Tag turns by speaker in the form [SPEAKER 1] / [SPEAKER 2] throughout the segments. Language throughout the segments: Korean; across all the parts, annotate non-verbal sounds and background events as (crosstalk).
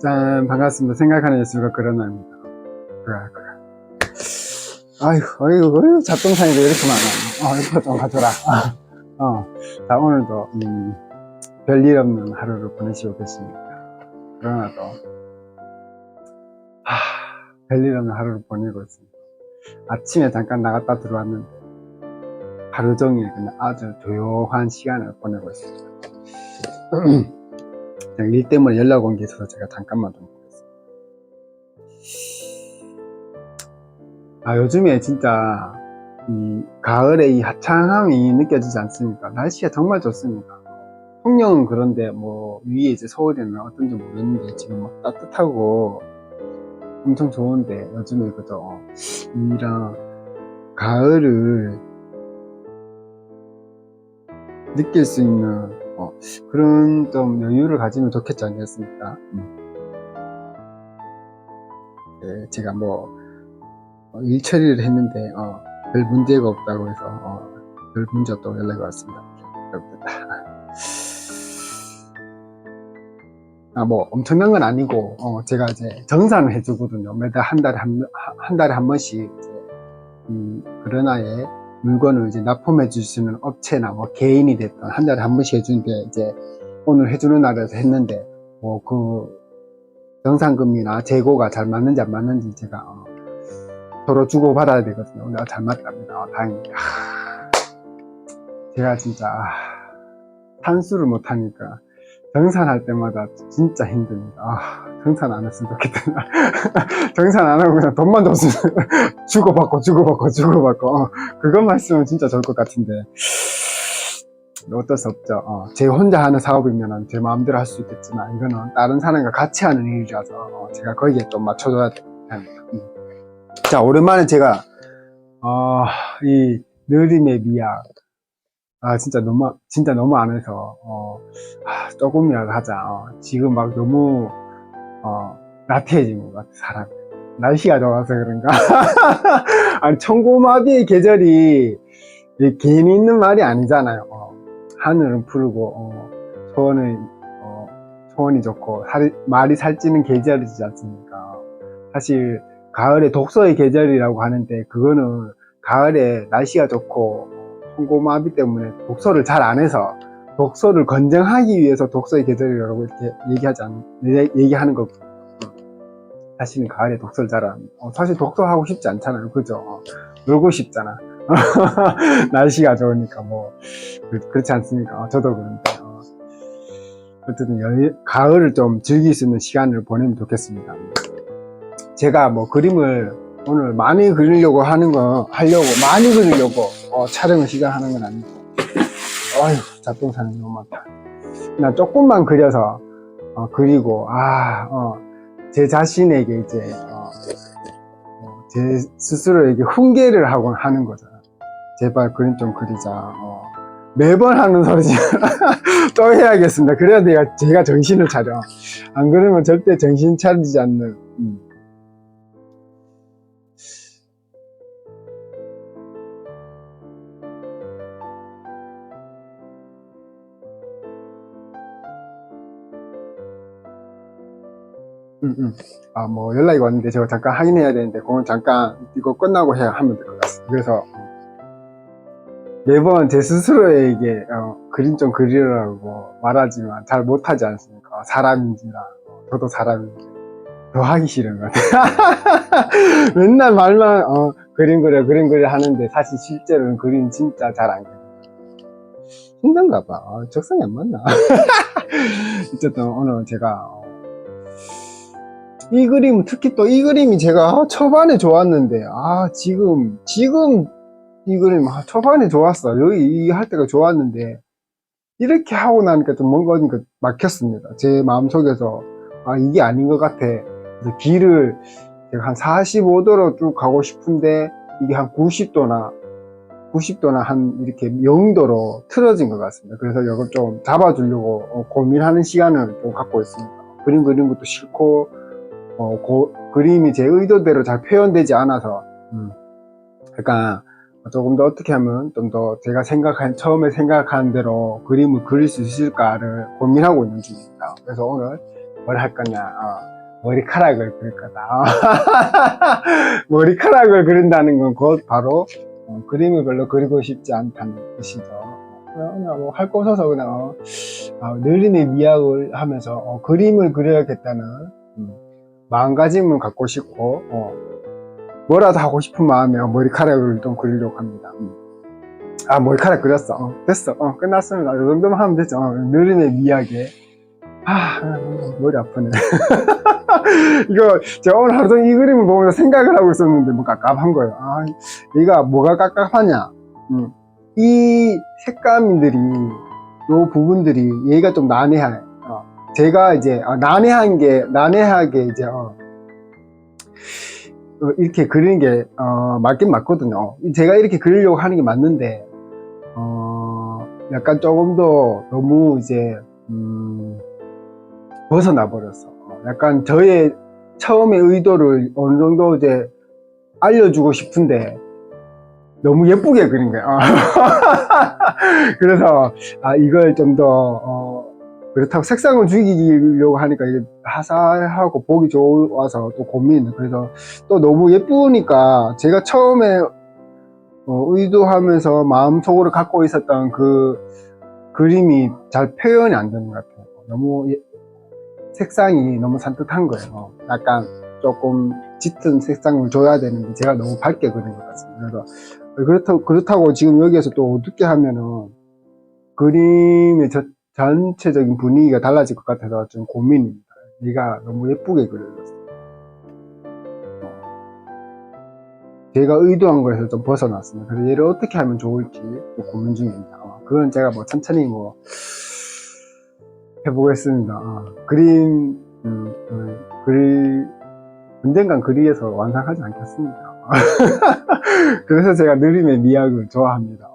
[SPEAKER 1] 짠 반갑습니다. 생각하는 예술가 그러나입니다. 그래 그래. 아이고 아이고 아이고, 잡동사니가 이렇게 많아. 어 이거 좀 가져라. 어. 자 오늘도 음, 별일 없는 하루를 보내시고 계십니다. 그러나도 하, 별일 없는 하루를 보내고 있습니다. 아침에 잠깐 나갔다 들어왔는데 하루 종일 그냥 아주 조용한 시간을 보내고 있습니다. (clears throat) 일 때문에 연락 온 게 있어서 제가 잠깐만 좀 보겠습니다. 아, 요즘에 진짜 이 가을에 이 화창함이 느껴지지 않습니까? 날씨가 정말 좋습니다. 풍령은 그런데 뭐 위에 이제 서울에는 어떤지 모르겠는데 지금 막 따뜻하고 엄청 좋은데 요즘에 그죠? 이런 가을을 느낄 수 있는 어, 그런 좀 여유를 가지면 좋겠지 않겠습니까? 음. 네, 제가 뭐, 어, 일 처리를 했는데, 어, 별 문제가 없다고 해서, 어, 별 문제 없다고 연락이 왔습니다. 여러분들. 아, 뭐, 엄청난 건 아니고, 어, 제가 이제 정산을 해주거든요. 매달 한 달에 한, 한 달에 한 번씩, 이제, 이, 그러나의 물건을 이제 납품해 주시는 업체나 뭐 개인이 됐던 한 달에 한 번씩 해주는데 이제 오늘 해주는 날에서 했는데 뭐 그 정상금이나 재고가 잘 맞는지 안 맞는지 제가 어, 서로 주고 받아야 되거든요. 근데 잘 맞답니다. 어, 다행입니다. 하, 제가 진짜 아, 산수를 못 하니까 정산할 때마다 진짜 힘듭니다. 아, 정산 안 했으면 좋겠다. (laughs) 정산 안 하고 그냥 돈만 줬으면 (laughs) 주고받고 주고받고 주고받고 어, 그것만 했으면 진짜 좋을 것 같은데 어쩔 수 없죠. 어, 제 혼자 하는 사업이면 제 마음대로 할 수 있겠지만 이거는 다른 사람과 같이 하는 일이라서 어, 제가 거기에 좀 맞춰줘야 됩니다. 음. 자 오랜만에 제가 어, 이 느림의 미학 아 진짜 너무 진짜 너무 안 해서 어, 아, 조금이라도 하자. 어, 지금 막 너무 어, 나태해진 것 같아 사람. 날씨가 좋아서 그런가? (laughs) 아니 청고마비의 계절이 괜히 있는 말이 아니잖아요. 어, 하늘은 푸르고 어, 소원은 어, 소원이 좋고 살이- 말이 살찌는 계절이지 않습니까? 사실 가을에 독서의 계절이라고 하는데 그거는 가을에 날씨가 좋고 청고마비 때문에 독서를 잘 안 해서 독서를 건정하기 위해서 독서의 계절이라고 이렇게 얘기하지 않, 얘- 얘기하는 거 사실은 가을에 독서를 잘 안, 어, 사실 독서하고 싶지 않잖아요. 그죠? 어, 놀고 싶잖아. (laughs) 날씨가 좋으니까 뭐, 그, 렇지 않습니까? 어, 저도 그런데, 어. 어쨌든 여- 가을을 좀 즐길 수 있는 시간을 보내면 좋겠습니다. 제가 뭐 그림을 오늘 많이 그리려고 하는 거, 하려고, 많이 그리려고, 어, 촬영을 시작하는 건 아니고, 어휴, 잡동사는 너무 많다. 그냥 조금만 그려서, 어, 그리고, 아, 어, 제 자신에게 이제 어, 어, 제 스스로에게 훈계를 하곤 하는 거잖아. 제발 그림 좀 그리자. 어. 매번 하는 소리지. (laughs) 또 해야겠습니다. 그래야 내가 제가 정신을 차려. 안 그러면 절대 정신 차리지 않는. 음. 음, 음. 아, 뭐, 연락이 왔는데, 제가 잠깐 확인해야 되는데, 그건 잠깐, 이거 끝나고 해야 하면 같습니다. 그래서, 매번 제 스스로에게, 어, 그림 좀 그리라고 말하지만, 잘 못하지 않습니까? 사람인지라, 어, 저도 사람인지, 더 하기 싫은 것 같아요. (laughs) 맨날 말만, 어, 그림 그려, 그림 그려 하는데, 사실 실제로는 그림 진짜 잘 안 그려요. 힘든가 봐. 어, 적성이 안 맞나? (laughs) 어쨌든, 오늘 제가, 어, 이 그림, 특히 또 이 그림이 제가 초반에 좋았는데, 아, 지금, 지금 이 그림, 아, 초반에 좋았어. 여기 이 할 때가 좋았는데, 이렇게 하고 나니까 좀 뭔가 어딘가 막혔습니다. 제 마음속에서, 아, 이게 아닌 것 같아. 그래서 길을 제가 한 45도로 쭉 가고 싶은데, 이게 한 90도나, 90도나 한 이렇게 0도로 틀어진 것 같습니다. 그래서 이걸 좀 잡아주려고 어, 고민하는 시간을 좀 갖고 있습니다. 그림 그리는 것도 싫고, 어, 고- 그림이 제 의도대로 잘 표현되지 않아서, 음, 약간 조금 더 어떻게 하면 좀 더 제가 생각한 처음에 생각한 대로 그림을 그릴 수 있을까를 고민하고 있는 중입니다. 그래서 오늘 뭘 할 거냐? 어, 머리카락을 그릴 거다. (laughs) 머리카락을 그린다는 건 곧 바로 어, 그림을 별로 그리고 싶지 않다는 뜻이죠. 그냥 뭐 할 거 없어서 그냥 어, 아, 늘림의 미학을 하면서 어, 그림을 그려야겠다는 음, 마음가짐을 갖고 싶고 어, 뭐라도 하고 싶은 마음에 어, 머리카락을 좀 그리려고 합니다. 음. 아 머리카락 그렸어. 어, 됐어. 어, 끝났습니다. 이 정도만 하면 되죠. 어, 느림의 미학에 아 머리 아프네. (laughs) 이거 제가 오늘 하루 종일 이 그림을 보면서 생각을 하고 있었는데 뭐 깝깝한 거예요. 아 얘가 뭐가 깝깝하냐? 음. 이 색감들이 요 부분들이 얘가 좀 난해해. 어, 제가 이제 어, 난해한 게 난해하게 이제 어, 어, 이렇게 그리는 게 어, 맞긴 맞거든요. 제가 이렇게 그리려고 하는 게 맞는데 어, 약간 조금 더 너무 이제 음, 벗어나 버렸어. 어, 약간 저의 처음의 의도를 어느 정도 이제 알려주고 싶은데 너무 예쁘게 그린 거야. 어. (laughs) 그래서 아 이걸 좀더 어, 그렇다고 색상을 죽이려고 하니까 이게 화사하고 보기 좋아서 또 고민. 그래서 또 너무 예쁘니까 제가 처음에 어, 의도하면서 마음속으로 갖고 있었던 그 그림이 잘 표현이 안 되는 것 같아요. 너무 예- 색상이 너무 산뜻한 거예요. 약간 조금 짙은 색상을 줘야 되는데 제가 너무 밝게 그린 것 같습니다. 그래서 그렇다고, 그렇다고 지금 여기에서 또 어둡게 하면은 그림의 저- 전체적인 분위기가 달라질 것 같아서 좀 고민입니다. 얘가 너무 예쁘게 그려졌어요. 어. 제가 의도한 거에서 좀 벗어났습니다. 그래서 얘를 어떻게 하면 좋을지 또 고민 중입니다. 어, 그건 제가 뭐 천천히 뭐 해보겠습니다. 어, 그림, 음, 음, 그리, 언젠간 그리에서 완성하지 않겠습니다. (laughs) 그래서 제가 느림의 미학을 좋아합니다.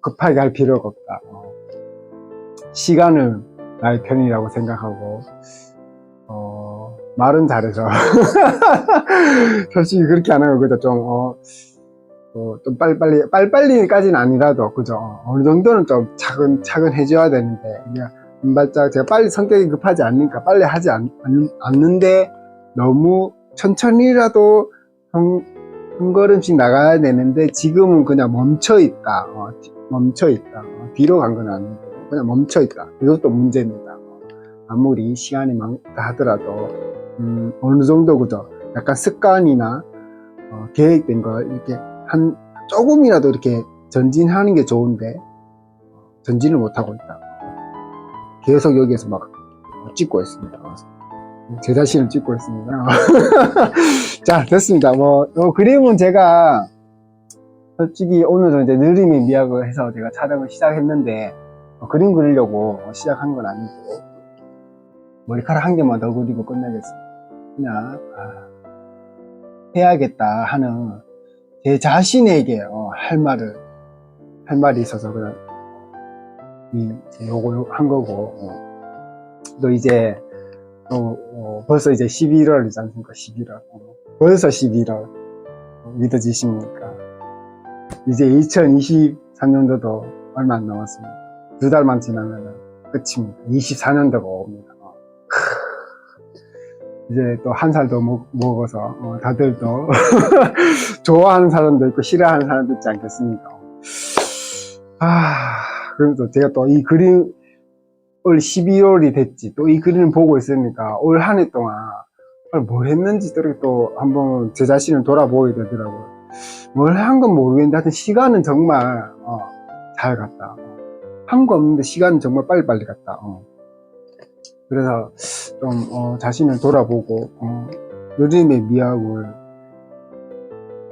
[SPEAKER 1] 급하게 할 필요가 없다. 어, 시간을 나의 편이라고 생각하고, 어, 말은 잘해서. (laughs) 솔직히 그렇게 안 하고, 그래도 좀, 어, 어, 좀 빨리빨리, 빨리빨리까지는 아니라도, 그죠? 어, 어느 정도는 좀 차근 차근 해줘야 되는데, 그냥 한 발짝, 제가 빨리 성격이 급하지 않으니까 빨리 하지 않, 는데 너무 천천히라도 한, 한 걸음씩 나가야 되는데, 지금은 그냥 멈춰 있다. 어, 뒤- 멈춰 있다. 어, 뒤로 간 건 아니고, 그냥 멈춰 있다. 이것도 문제입니다. 어, 아무리 시간이 많다 하더라도, 음, 어느 정도 그죠? 약간 습관이나, 어, 계획된 거, 이렇게 한, 조금이라도 이렇게 전진하는 게 좋은데, 전진을 못하고 있다. 계속 여기에서 막 찍고 있습니다. 제 자신을 찍고 있습니다. (laughs) 자, 됐습니다. 뭐, 요 그림은 제가 솔직히 오늘은 이제 느림의 미학을 해서 제가 촬영을 시작했는데, 어, 그림 그리려고 시작한 건 아니고, 머리카락 한 개만 더 그리고 끝내겠습니다. 그냥, 아, 해야겠다 하는 제 자신에게 어, 할 말을, 할 말이 있어서 그냥, 이, 요거 한 거고, 어. 또 이제, 또, 어, 벌써 이제 11월이지 않습니까? 11월. 어, 벌써 11월. 어, 믿어지십니까? 이제 2023년도도 얼마 안 남았습니다. 두 달만 지나면 끝입니다. 24년도가 옵니다. 어. 크. 이제 또 한살더 먹어서 어, 다들 또 (laughs) 좋아하는 사람도 있고 싫어하는 사람도 있지 않겠습니까? 아, 그래도 제가 또 이 그림 올 12월이 됐지. 또 이 그림을 보고 있으니까 올 한 해 동안 뭘 했는지 또 한번 제 자신을 돌아보게 되더라고요. 뭘 한 건 모르겠는데 하여튼 시간은 정말 어, 잘 갔다. 한 거 없는데 시간은 정말 빨리빨리 갔다. 어. 그래서 좀 어, 자신을 돌아보고 어, 느림의 미학을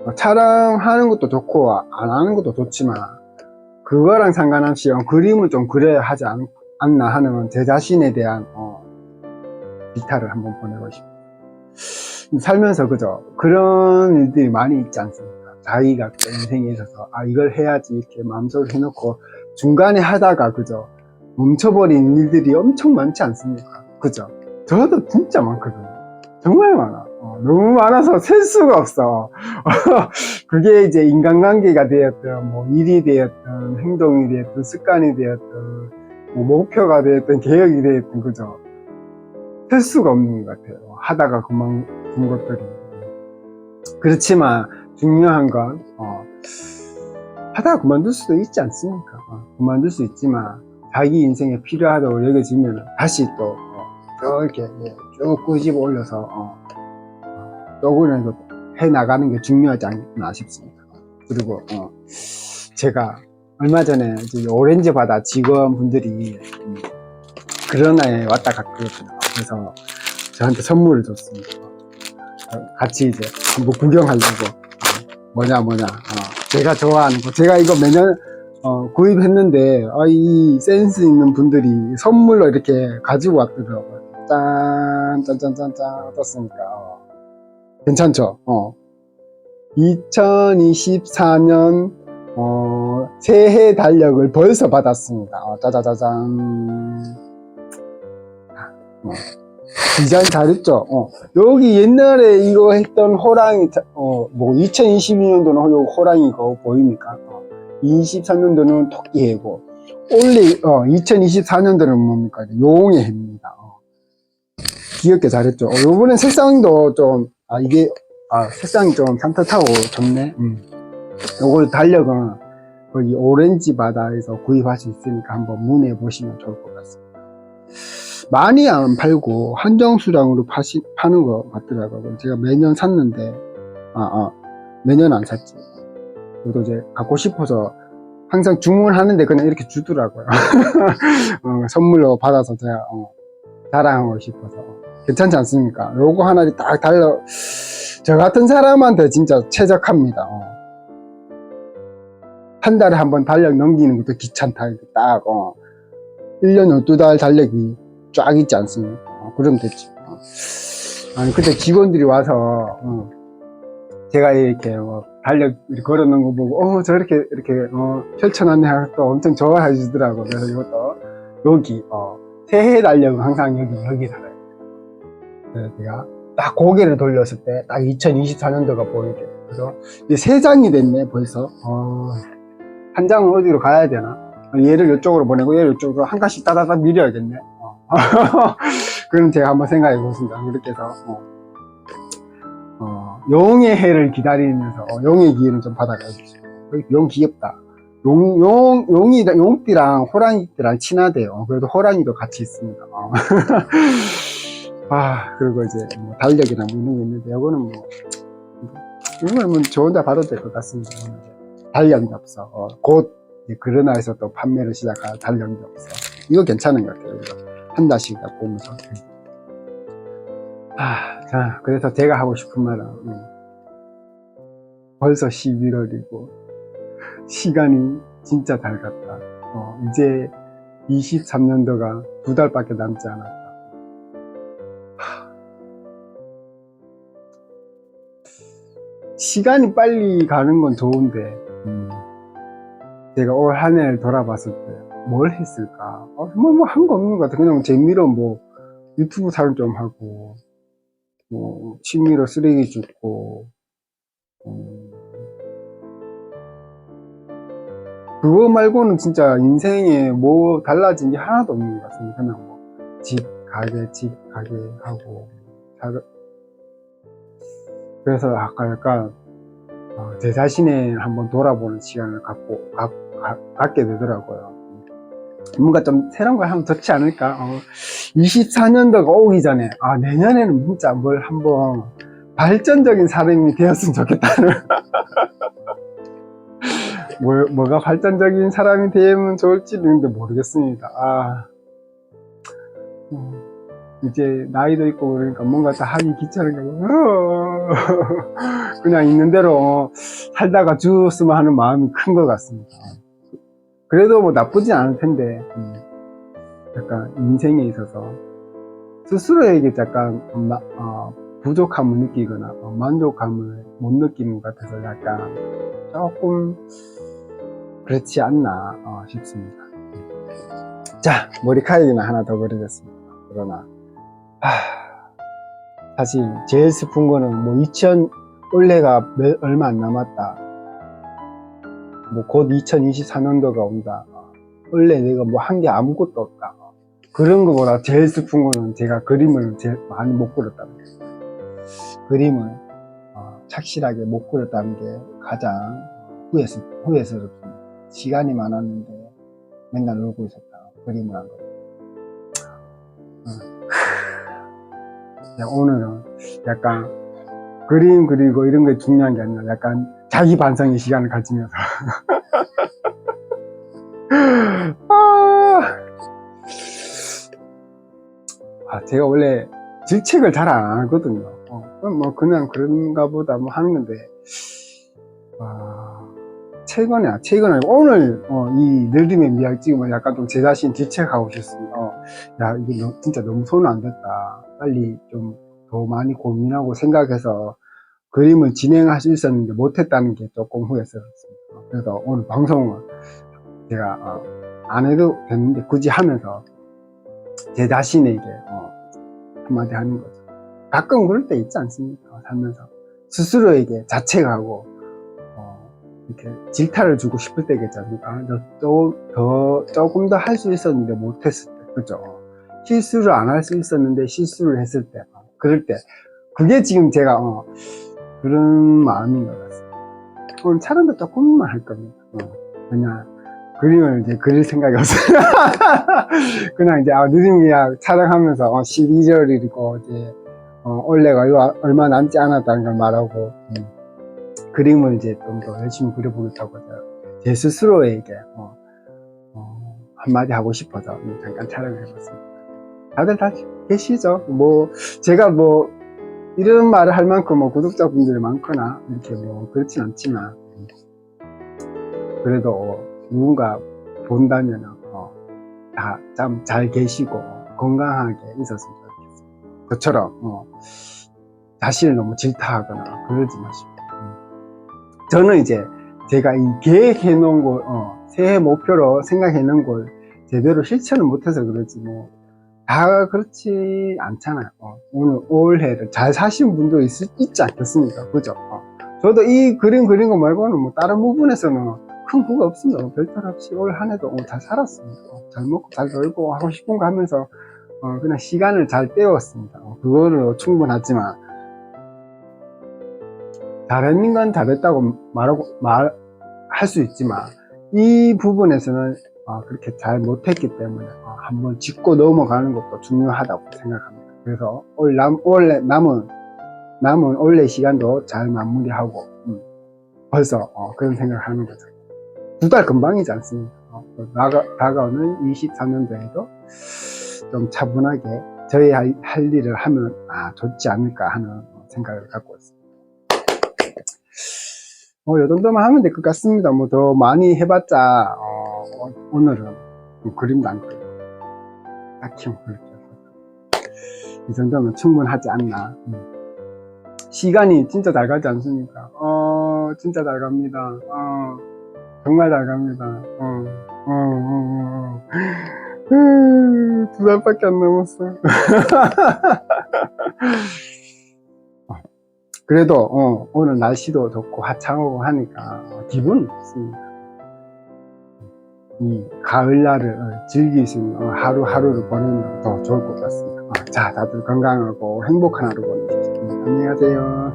[SPEAKER 1] 어, 촬영하는 것도 좋고 안 하는 것도 좋지만 그거랑 상관없이 어, 그림을 좀 그려야 하지 않, 않나 하는 제 자신에 대한 어, 비타를 한번 보내고 싶어요. 살면서 그죠 그런 일들이 많이 있지 않습니까? 자기가 그 인생에 있어서 아 이걸 해야지 이렇게 마음속으로 해놓고 중간에 하다가 그죠 멈춰버린 일들이 엄청 많지 않습니까? 그죠? 저도 진짜 많거든요. 정말 많아. 어, 너무 많아서 셀 수가 없어. (laughs) 그게 이제 인간관계가 되었든, 뭐 일이 되었든, 행동이 되었든, 습관이 되었든, 뭐 목표가 되었든, 계획이 되었든, 그죠? 셀 수가 없는 것 같아요. 하다가 그만 둔 것들이. 그렇지만 중요한 건, 어, 하다가 그만둘 수도 있지 않습니까? 어, 그만둘 수 있지만, 자기 인생에 필요하다고 여겨지면 다시 또, 어, 저렇게 예, 쭉 끄집어 올려서, 어, 조금이라도 해 나가는 게 중요하지 않나 싶습니다. 그리고 어, 제가 얼마 전에 오렌지 바다 직원분들이 음, 그런나에 왔다 갔거든요. 그래서 저한테 선물을 줬습니다. 어, 같이 이제 한번 구경하려고 어, 뭐냐 뭐냐 어, 제가 좋아하는 거 제가 이거 매년 어, 구입했는데 아, 이 센스 있는 분들이 선물로 이렇게 가지고 왔더라고요. 짠, 짠, 짠, 짠, 짠, 어떻습니까? 어. 괜찮죠? 어. 2024년, 어, 새해 달력을 벌써 받았습니다. 어, 짜자자잔. 어. 디자인 잘했죠? 어. 여기 옛날에 이거 했던 호랑이, 자- 어, 뭐, 2022년도는 호랑이 거 보입니까? 어. 23년도는 토끼 해고, 올리, 어, 2024년도는 뭡니까? 용의 해입니다. 어. 귀엽게 잘했죠. 어, 요번엔 색상도 좀, 아, 이게, 아, 색상이 좀 산뜻하고 좋네. 음. 요걸 달력은 거기 오렌지 바다에서 구입할 수 있으니까 한번 문의해 보시면 좋을 것 같습니다. 많이 안 팔고 한정 수량으로 파시, 파는 것 같더라고요. 제가 매년 샀는데, 아, 아, 매년 안 샀지. 저도 이제 갖고 싶어서 항상 주문하는데 그냥 이렇게 주더라고요. (laughs) 어, 선물로 받아서 제가 어, 자랑하고 싶어서. 괜찮지 않습니까? 요거 하나를 딱 달러, 저 같은 사람한테 진짜 최적합니다. 어. 한 달에 한 번 달력 넘기는 것도 귀찮다. 딱, 어. 1년 12달 달력이 쫙 있지 않습니까? 어, 그러면 됐지. 어. 아니, 그때 직원들이 와서, 어, 제가 이렇게 뭐 달력 걸어놓은 거 보고, 어, 저렇게 이렇게, 어, 펼쳐놨네 하고 또 엄청 좋아해 주더라고. 그래서 이것도 여기, 어, 새해 달력은 항상 여기, 여기 달아요. 그래서 제가 딱 고개를 돌렸을 때 딱 2024년도가 보이게 그래서 이제 세 장이 됐네 벌써 어, 한 장은 어디로 가야 되나 얘를 이쪽으로 보내고 얘를 이쪽으로 한 칸씩 따다닥 밀어야겠네 어. (laughs) 그럼 제가 한번 생각해 보겠습니다 그렇게 해서 어, 어, 용의 해를 기다리면서 어, 용의 기회를 좀 받아가야지 용 귀엽다 용, 용, 용이, 용띠랑 호랑이띠랑 친하대요. 그래도 호랑이도 같이 있습니다. 어. (laughs) 아, 그리고 이제 뭐 달력이나 뭐 이런 게 있는데, 이거는 뭐, 이거는 뭐 저 혼자 봐도 될 것 같습니다. 달력이 없어. 어, 곧, 그러나에서 또 판매를 시작할 달력이 없어. 이거 괜찮은 것 같아요. 이거 한 달씩 딱 보면서. 아, 자, 그래서 제가 하고 싶은 말은, 음, 벌써 11월이고, 시간이 진짜 잘 갔다. 어, 이제 23년도가 두 달밖에 남지 않았다. 시간이 빨리 가는 건 좋은데, 음, 제가 올 한 해를 돌아봤을 때, 뭘 했을까? 어, 뭐, 뭐, 한 거 없는 것 같아. 그냥 재미로 뭐, 유튜브 촬영 좀 하고, 뭐, 취미로 쓰레기 줍고, 음, 그거 말고는 진짜 인생에 뭐 달라진 게 하나도 없는 것 같습니다. 그냥 뭐, 집, 가게, 집, 가게 하고, 잘, 그래서 아까 약간 어, 제 자신에 한번 돌아보는 시간을 갖고 가- 가- 갖게 되더라고요. 뭔가 좀 새로운 걸 하면 좋지 않을까? 24년도가 오기 전에 아 내년에는 진짜 뭘 한번 발전적인 사람이 되었으면 좋겠다는 (laughs) 뭐, 뭐가 발전적인 사람이 되면 좋을지는 모르겠습니다. 아, 음, 이제 나이도 있고 그러니까 뭔가 다 하기 귀찮은 거 (laughs) 그냥 있는 대로 살다가 죽었으면 하는 마음이 큰 것 같습니다. 그래도 뭐 나쁘진 않을 텐데 음, 약간 인생에 있어서 스스로에게 약간 마- 어, 부족함을 느끼거나 어, 만족감을 못 느끼는 것 같아서 약간 조금 그렇지 않나 어, 싶습니다. 자 머리카락이나 하나 더 그려졌습니다. 그러나 하, 사실 제일 슬픈 거는 뭐 2000, 올해가 몇- 얼마 안 남았다. 뭐 곧 2024년도가 온다. 원래 내가 뭐 한 게 아무것도 없다. 그런 거보다 제일 슬픈 거는 제가 그림을 제일 많이 못 그렸다는 거. 그림을 어, 착실하게 못 그렸다는 게 가장 후회스, 후회스럽습니다. 시간이 많았는데 맨날 놀고 있었다. 그림을 안 그리고. 어. 야, 오늘은 약간 그림 그리고 이런 게 중요한 게 아니라 약간 자기 반성의 시간을 가지면서 (laughs) 아, 아, 제가 원래 질책을 잘 안 하거든요. 어, 뭐 그냥 그런가 보다 뭐 하는 건데 아, 최근에 최근에 오늘 어, 이 늘림의 미학 찍으면 약간 좀 제 자신 질책하고 싶습니다. 어, 야 이거 너- 진짜 너무 손안 됐다. 빨리 좀 더 많이 고민하고 생각해서 그림을 진행할 수 있었는데 못했다는 게 조금 후회스럽습니다. 그래서 오늘 방송을 제가 어, 안 해도 됐는데 굳이 하면서 제 자신에게 어, 한마디 하는 거죠. 가끔 그럴 때 있지 않습니까? 살면서 스스로에게 자책하고 어, 이렇게 질타를 주고 싶을 있지 않습니까? 저, 또, 더, 조금 더 할 수 있었는데 못했을 때, 그죠? 실수를 안 할 수 있었는데 실수를 했을 때, 어, 그럴 때, 그게 지금 제가 어, 그런 마음인 것 같습니다. 오늘 촬영도 조금만 할 겁니다. 어, 그냥 그림을 이제 그릴 생각이 없어요. (laughs) 그냥 이제 아, 느림이야 촬영하면서 어, 12절이고 이제 어, 올해가 얼마, 남지 않았다는 걸 말하고 음, 그림을 이제 좀 더 열심히 그려보겠다고 제 스스로에게 어, 어, 한마디 하고 싶어서 음, 잠깐 촬영을 해봤습니다. 다들 다 계시죠? 뭐 제가 뭐 이런 말을 할 만큼 뭐 구독자분들이 많거나 이렇게 뭐 그렇진 않지만 음, 그래도 누군가 본다면 다참 잘 계시고 건강하게 있었으면 좋겠습니다. 저처럼 어, 자신을 너무 질타하거나 그러지 마시고 음. 저는 이제 제가 이 계획해 놓은 걸 어, 새해 목표로 생각해 놓은 걸 제대로 실천을 못해서 그러지 뭐 다 그렇지 않잖아요. 어, 오늘 올해를 잘 사신 분도 있, 있지 않겠습니까? 그죠? 어. 저도 이 그림 그린 거 말고는 뭐 다른 부분에서는 큰 후가 없습니다. 뭐 별탈 없이 올 한 해도 어, 잘 살았습니다. 어, 잘 먹고 잘 놀고 하고 싶은 거 하면서 어, 그냥 시간을 잘 때웠습니다. 어, 그거는 충분하지만 잘했는 건 잘했다고 말하고 말 할 수 있지만 이 부분에서는 어, 그렇게 잘 못했기 때문에 어, 한번 짚고 넘어가는 것도 중요하다고 생각합니다. 그래서 올 남, 올해 남은 남은 올해 시간도 잘 마무리하고 음, 벌써 어, 그런 생각을 하는 거죠. 두 달 금방이지 않습니까? 어, 다가, 다가오는 24년도에도 좀 차분하게 저희 할, 할 일을 하면 아 좋지 않을까 하는 어, 생각을 갖고 있습니다. 뭐, 이 정도만 하면 될 것 같습니다. 뭐, 더 많이 해봤자, 어, 오늘은 그리고, 딱히 뭐 그렇게 해서. 이 정도면 충분하지 않나. 음. 시간이 진짜 잘 가지 않습니까? 어, 진짜 잘 갑니다. 어, 정말 잘 갑니다. 어, 어, 어, 어. 음, 두 달밖에 안 남았어. (laughs) 어, 그래도 어, 오늘 날씨도 좋고 화창하고 하니까 어, 기분은 좋습니다. 이 가을날을 어, 즐길 수 있는 어, 하루하루를 보내면 더 좋을 것 같습니다. 어, 자, 다들 건강하고 행복한 하루 보내십시오. 안녕히 가세요.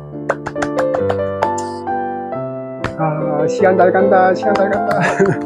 [SPEAKER 1] 아, 시간 잘 간다, 시간 잘 간다. (laughs)